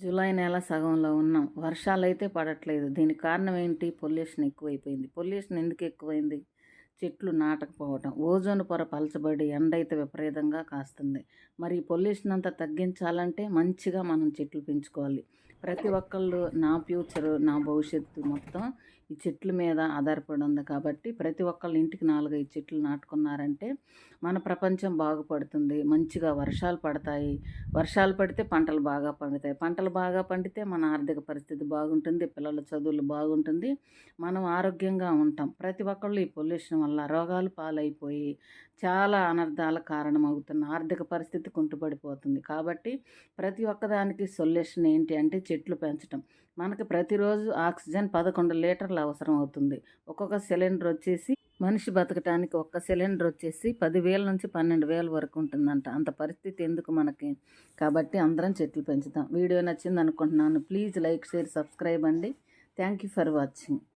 July నెల సగంలో ఉన్నాం. వర్షాలు అయితే పడట్లేదు. దీనికి కారణం ఏంటి? పొల్యూషన్ ఎక్కువైపోయింది. పొల్యూషన్ ఎందుకు ఎక్కువైంది? చెట్లు నాటకపోవటం. ఓజోన్ పొర పలచబడి ఎండ అయితే విపరీతంగా కాస్తుంది. మరి పొల్యూషన్ అంతా తగ్గించాలంటే మంచిగా మనం చెట్లు పెంచుకోవాలి. ప్రతి ఒక్కళ్ళు నా ఫ్యూచరు నా భవిష్యత్తు మొత్తం ఈ చెట్ల మీద ఆధారపడి ఉంది కాబట్టి ప్రతి ఒక్కళ్ళ ఇంటికి నాలుగైదు చెట్లు నాటుకున్నారంటే మన ప్రపంచం బాగుపడుతుంది. మంచిగా వర్షాలు పడతాయి. వర్షాలు పడితే పంటలు బాగా పండుతాయి. పంటలు బాగా పండితే మన ఆర్థిక పరిస్థితి బాగుంటుంది. పిల్లల చదువులు బాగుంటుంది. మనం ఆరోగ్యంగా ఉంటాం. ప్రతి ఒక్కళ్ళు ఈ పొల్యూషన్ వల్ల రోగాలు పాలైపోయి చాలా అనర్థాల కారణమవుతున్న ఆర్థిక పరిస్థితి కుంటుపడిపోతుంది. కాబట్టి ప్రతి ఒక్కదానికి సొల్యూషన్ ఏంటి అంటే చెట్లు పెంచడం మనకి ప్రతిరోజు ఆక్సిజన్ పదకొండు లీటర్లు అవసరం అవుతుంది. ఒక్కొక్క సిలిండర్ వచ్చేసి మనిషి బతకటానికి ఒక్క సిలిండర్ వచ్చేసి పదివేల నుంచి పన్నెండు వేల వరకు ఉంటుందంట. అంత పరిస్థితి ఎందుకు మనకి? కాబట్టి అందరం చెట్లు పెంచుతాం. వీడియో నచ్చింది అనుకుంటున్నాను ప్లీజ్ లైక్ షేర్ సబ్స్క్రైబ్ అండి. Thank you for watching.